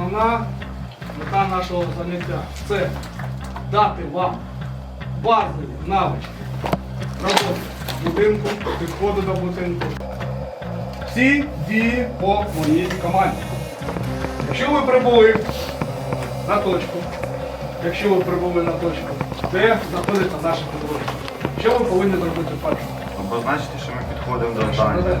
Основна мета нашого заняття це дати вам базові навички роботи будинку, підходу до будинку. Всі дії по моїй команді. Якщо ви прибули на точку, якщо ви прибули на точку, де знаходиться наше підрозділ, що ви повинні зробити перше? Обозначити, що ми підходимо до здання.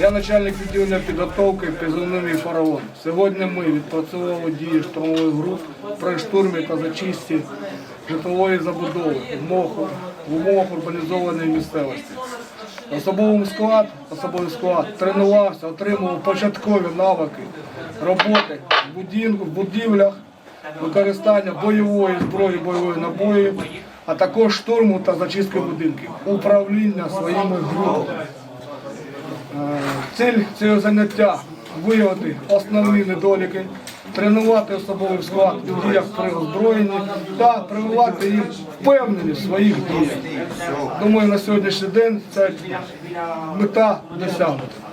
Я начальник відділення підготовки позивними фараон. Сьогодні ми відпрацьовували дії штурмових груп при штурмі та зачисті житлової забудови в умовах урбанізованої місцевості. Особовий склад, особовий склад тренувався, отримував початкові навики роботи в будинку, в будівлях, використання бойової зброї, бойової набоїв, а також штурму та зачистки будинків, управління своїми групами. Е, Ціль цього заняття виявити основні недоліки, тренувати особовий склад у діях при озброєнні та прививати їм впевненість в своїх діях. Думаю, на сьогоднішній день ця мета досягнута.